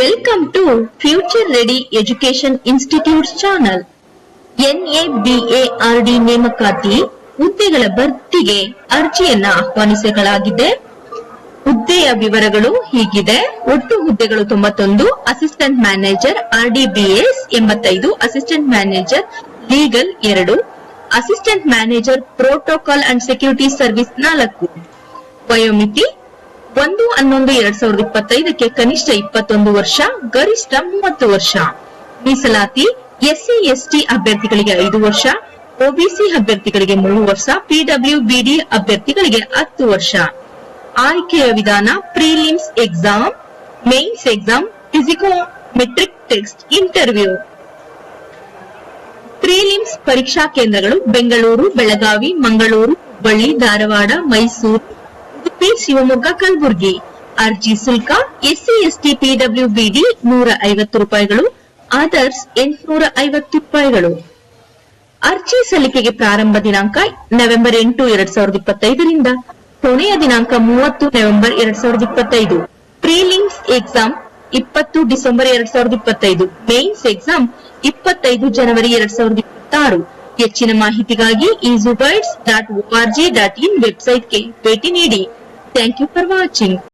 Welcome to future ready education institute channel NABARD ನೇಮಕಾತಿ ಹುದ್ದೆಗಳ ಭರ್ತಿಗೆ ಅರ್ಜಿಯನ್ನ ಆಹ್ವಾನಿಸಲಾಗಿದೆ. ಹುದ್ದೆಯ ವಿವರಗಳು ಹೀಗಿದೆ. ಒಟ್ಟು ಹುದ್ದೆಗಳು ತೊಂಬತ್ತೊಂದು ಅಸಿಸ್ಟೆಂಟ್ ಮ್ಯಾನೇಜರ್ ಆರ್ಡಿಬಿಎಸ್ ಎಂಬತ್ತೈದು ಅಸಿಸ್ಟೆಂಟ್ ಮ್ಯಾನೇಜರ್ ಲೀಗಲ್ ಎರಡು assistant manager protocol and security service ನಾಲ್ಕು. ವಯೋಮಿತಿ ಹನ್ನೊಂದು, ಎರಡ್ ಸಾವಿರದ ಇಪ್ಪತ್ತೈದಕ್ಕೆ ಕನಿಷ್ಠ ಇಪ್ಪತ್ತೊಂದು ವರ್ಷ, ಗರಿಷ್ಠ ಮೂವತ್ತು ವರ್ಷ. ಮೀಸಲಾತಿ ಎಸ್ಸಿ, ಎಸ್ಟಿ ಅಭ್ಯರ್ಥಿಗಳಿಗೆ ಐದು ವರ್ಷ, ಒಬಿಸಿ ಅಭ್ಯರ್ಥಿಗಳಿಗೆ ಮೂರು ವರ್ಷ ಪಿಡಬ್ಲ್ಯೂ ಬಿಡಿ ಅಭ್ಯರ್ಥಿಗಳಿಗೆ ಹತ್ತು ವರ್ಷ. ಆಯ್ಕೆಯ ವಿಧಾನ prelims exam, mains exam psychometric test interview. Prelims ಪರೀಕ್ಷಾ ಕೇಂದ್ರಗಳು ಬೆಂಗಳೂರು, ಬೆಳಗಾವಿ, ಮಂಗಳೂರು, ಹುಬ್ಬಳ್ಳಿ, ಧಾರವಾಡ, ಮೈಸೂರು, ಉಡುಪಿ, ಶಿವಮೊಗ್ಗ, ಕಲಬುರಗಿ. ಅರ್ಜಿ ಶುಲ್ಕ, ಎಸ್ಸಿ, ಎಸ್ಟಿ ಪಿಡಬ್ಲ್ಯೂಬಿಡಿ ನೂರ ಐವತ್ತು ರೂಪಾಯಿಗಳು ಅದರ್ಸ್ ಎಂಟುನೂರ ಐವತ್ತು ರೂಪಾಯಿಗಳು. ಅರ್ಜಿ ಸಲ್ಲಿಕೆಗೆ ಪ್ರಾರಂಭ ದಿನಾಂಕ ನವೆಂಬರ್ ಎಂಟು ಎರಡ್ ಸಾವಿರದ ಇಪ್ಪತ್ತೈದರಿಂದ. ಕೊನೆಯ ದಿನಾಂಕ ಮೂವತ್ತು ನವೆಂಬರ್ ಎರಡ್ ಸಾವಿರದ ಇಪ್ಪತ್ತೈದು. ಪ್ರೀಲಿಮ್ಸ್ ಎಕ್ಸಾಮ್ ಇಪ್ಪತ್ತು ಡಿಸೆಂಬರ್ ಎರಡ್ ಸಾವಿರದ ಇಪ್ಪತ್ತೈದು. ಮೇನ್ಸ್ ಎಕ್ಸಾಮ್ ಇಪ್ಪತ್ತೈದು ಜನವರಿ ಎರಡ್ ಸಾವಿರದ ಇಪ್ಪತ್ತಾರು. ಹೆಚ್ಚಿನ ಮಾಹಿತಿಗಾಗಿ ಈಸುಬೈಟ್ಸ್ dot O R G dot in ವೆಬ್ಸೈಟ್ಗೆ ಭೇಟಿ ನೀಡಿ. Thank you for watching.